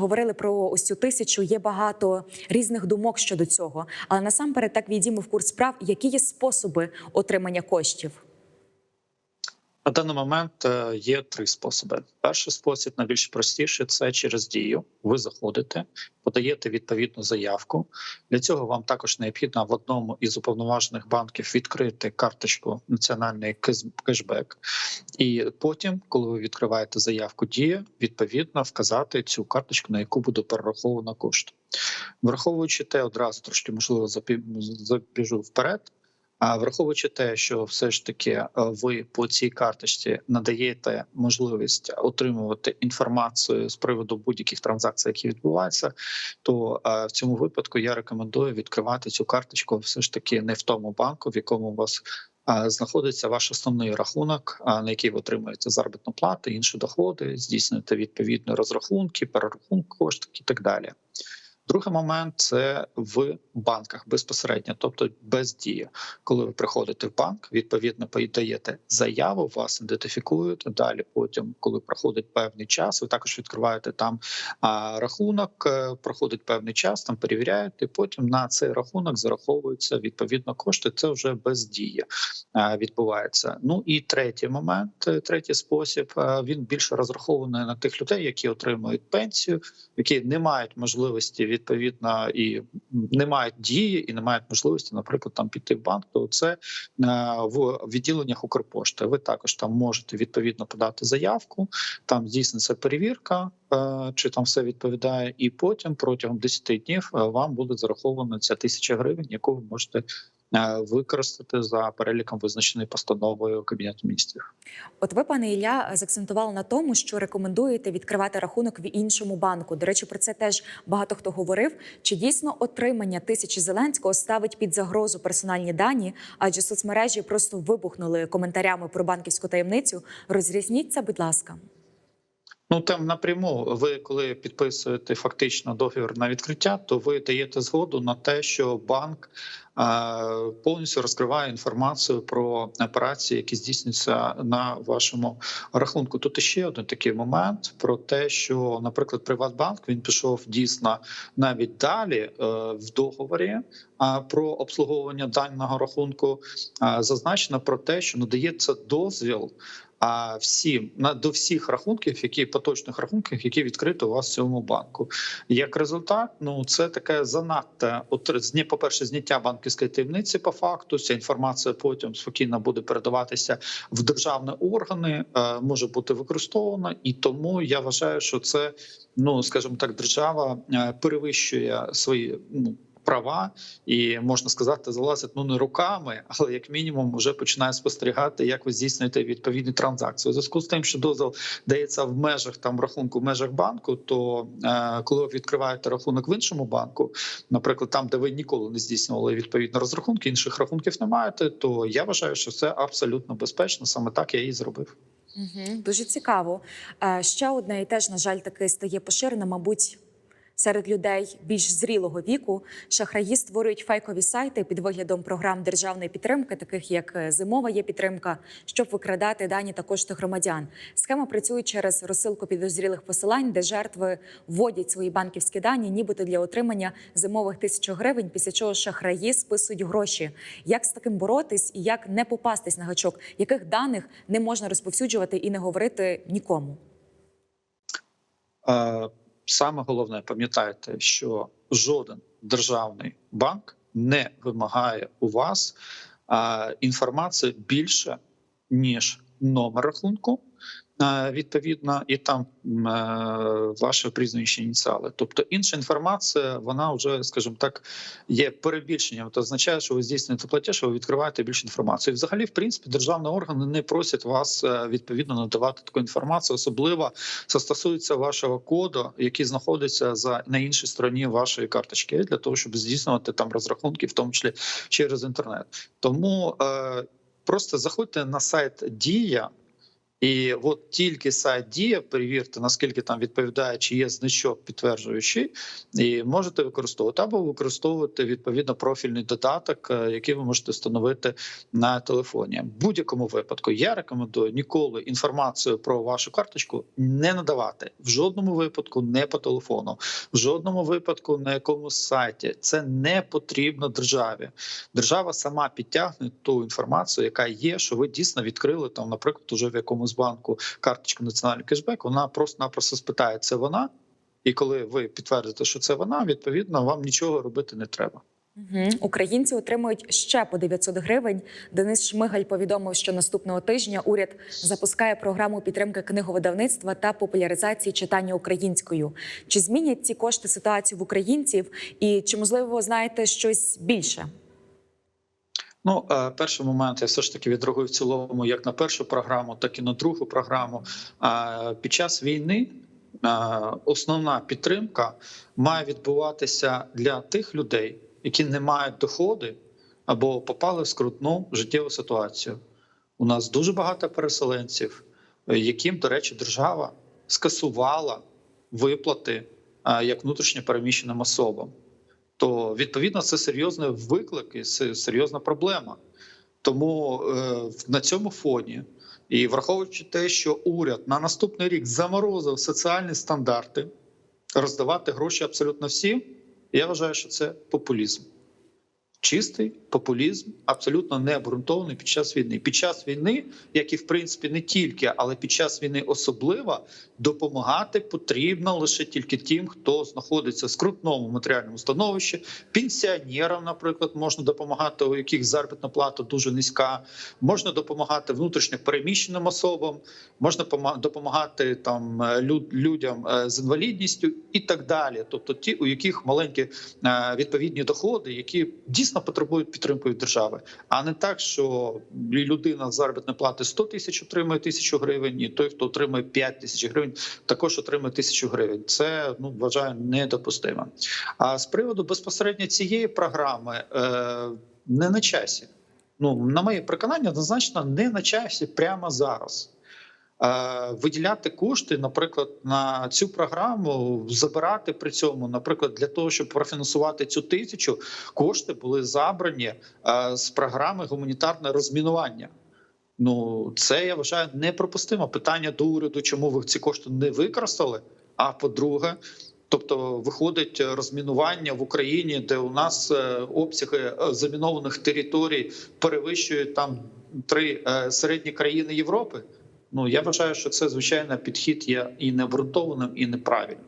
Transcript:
Говорили про ось цю тисячу. Є багато різних думок щодо цього. Але насамперед так війдімо в курс справ, які є способи отримання коштів. На даний момент е, є три способи. Перший спосіб найбільш простіший це через дію. Ви заходите, подаєте відповідну заявку. Для цього вам також необхідно в одному із уповноважених банків відкрити карточку національний кешбек. І потім, коли ви відкриваєте заявку дія, відповідно вказати цю карточку, на яку буде перераховано кошти. Враховуючи те, одразу трошки можливо забіжу вперед. А враховуючи те, що все ж таки е, ви по цій карточці надаєте можливість отримувати інформацію з приводу будь-яких транзакцій, які відбуваються, то е, в цьому випадку я рекомендую відкривати цю карточку все ж таки не в тому банку, в якому у вас е, знаходиться ваш основний рахунок, на який ви отримуєте заробітну плату, інші доходи, здійснюєте відповідні розрахунки, перерахунок коштів і так далі. Другий момент це в банках безпосередньо, тобто без дії. Коли ви приходите в банк, відповідно подаєте заяву, вас ідентифікують. Далі, потім, коли проходить певний час, ви також відкриваєте там рахунок. е, Проходить певний час, там перевіряєте. Потім на цей рахунок зараховуються відповідно кошти. Це вже без дії а, відбувається. Ну і третій момент, е, третій спосіб. е, Він більше розрахований на тих людей, які отримують пенсію, які не мають можливості відповідно і не мають дії, і не мають можливості, наприклад, там піти в банк. То це е, в відділеннях Укрпошти. Ви також там можете відповідно подати заявку. Там здійсниться перевірка, е, чи там все відповідає, і потім протягом 10 днів е, вам буде зараховано ця тисяча гривень, яку ви можете. Е, Використати за переліком визначений постановою кабінету міністрів. От ви, пане Ілля, закцентували на тому, що рекомендуєте відкривати рахунок в іншому банку. До речі, про це теж багато хто говорив. Чи дійсно отримання тисячі Зеленського ставить під загрозу персональні дані? Адже соцмережі просто вибухнули коментарями про банківську таємницю. Розрізніть це, будь ласка. Ну там напряму, ви коли підписуєте фактично договір на відкриття, то ви даєте згоду на те, що банк повністю розкриває інформацію про операції, які здійснюються на вашому рахунку. Тут ще один такий момент про те, що, наприклад, Приватбанк він пішов дійсно навіть далі е, в договорі про обслуговування даного рахунку. Зазначено про те, що надається дозвіл а всім на до всіх рахунків, які поточних рахунків, які відкриті у вас в цьому банку. Як результат, ну це таке занадто от зні, по перше, зняття банківської таємниці. По факту ця інформація потім спокійно буде передаватися в державні органи, е, може бути використована, і тому я вважаю, що це ну скажімо так, держава е, перевищує свої ну. Права і можна сказати, залазить ну не руками, але як мінімум вже починає спостерігати, як ви здійснюєте відповідні транзакції. У зв'язку з тим, що дозвіл дається в межах там рахунку, в межах банку. То е, коли ви відкриваєте рахунок в іншому банку, наприклад, там, де ви ніколи не здійснювали відповідно розрахунки, інших рахунків не маєте, то я вважаю, що це абсолютно безпечно. Саме так я і зробив. Угу, дуже цікаво. Е, ще одне і теж, на жаль, таки стає поширено, мабуть. Серед людей більш зрілого віку шахраї створюють фейкові сайти під виглядом програм державної підтримки, таких як е, зимова є підтримка, щоб викрадати дані та кошти громадян. Схема працює через розсилку підозрілих посилань, де жертви вводять свої банківські дані, нібито для отримання зимових тисяч гривень, після чого шахраї списують гроші. Як з таким боротись і як не попастись на гачок, яких даних не можна розповсюджувати і не говорити нікому? Саме головне, пам'ятайте, що жоден державний банк не вимагає у вас а, інформації більше ніж номер рахунку. Відповідно, і там е, ваше прізвище ініціали. Тобто інша інформація, вона вже, скажімо так, є перебільшенням. Це означає, що ви здійснюєте платіж, ви відкриваєте більше інформації. Взагалі, в принципі, державні органи не просять вас е, відповідно надавати таку інформацію, особливо це стосується вашого коду, який знаходиться за на іншій стороні вашої карточки, для того, щоб здійснювати там розрахунки, в тому числі через інтернет. Тому е, просто заходьте на сайт Дія. І от тільки сайт дія, перевірте, наскільки там відповідає, чи є значок підтверджуючий, і можете використовувати або використовувати відповідно профільний додаток, е, який ви можете встановити на телефоні. В будь-якому випадку я рекомендую ніколи інформацію про вашу карточку не надавати в жодному випадку, не по телефону, в жодному випадку на якомусь сайті. Це не потрібно державі. Держава сама підтягне ту інформацію, яка є, що ви дійсно відкрили там, наприклад, уже в якомусь банку карточку національний кешбек. Вона просто-напросто спитає, це вона. І коли ви підтвердите, що це вона, відповідно, вам нічого робити не треба. Угу. Українці отримують ще по 900 гривень. Денис Шмигаль повідомив, що наступного тижня уряд запускає програму підтримки книговидавництва та популяризації читання українською. Чи змінять ці кошти ситуацію в українців? І чи можливо знаєте щось більше? Ну, е, перший момент я все ж таки відреагую в цілому як на першу програму, так і на другу програму. Е, Під час війни е, основна підтримка має відбуватися для тих людей, які не мають доходи або попали в скрутну життєву ситуацію. У нас дуже багато переселенців, яким, до речі, держава скасувала виплати як внутрішньо переміщеним особам то відповідно це серйозний виклик і серйозна проблема. Тому е, на цьому фоні, і враховуючи те, що уряд на наступний рік заморозив соціальні стандарти, роздавати гроші абсолютно всім, я вважаю, що це популізм. Чистий популізм, абсолютно не обґрунтований під час війни. Під час війни, як і в принципі не тільки, але під час війни особливо допомагати потрібно лише тільки тим, хто знаходиться в скрутному матеріальному становищі. Пенсіонерам, наприклад, можна допомагати, у яких заробітна плата дуже низька. Можна допомагати внутрішньо переміщеним особам, можна пома- допомагати там е, люд- людям е, з інвалідністю і так далі. Тобто, ті, у яких маленькі е, відповідні доходи, які дійсно потребують підтримки від держави, а не так, що людина з заробітної плати 100 тисяч отримує тисячу гривень, і той, хто отримує 5 тисяч гривень, також отримує тисячу гривень. Це ну вважаю недопустимо. А з приводу безпосередньо цієї програми е, не на часі. Ну на моє переконання, однозначно не на часі прямо зараз. Е, Виділяти кошти, наприклад, на цю програму, забирати при цьому, наприклад, для того, щоб профінансувати цю тисячу, кошти були забрані е, з програми гуманітарне розмінування. Ну це я вважаю неприпустимо. Питання до уряду, чому ви ці кошти не використали? А по-друге, тобто виходить розмінування в Україні, де у нас е, обсяги замінованих територій перевищують там три середні країни Європи. Ну я вважаю, що це звичайно підхід є і необґрунтованим, і неправильним.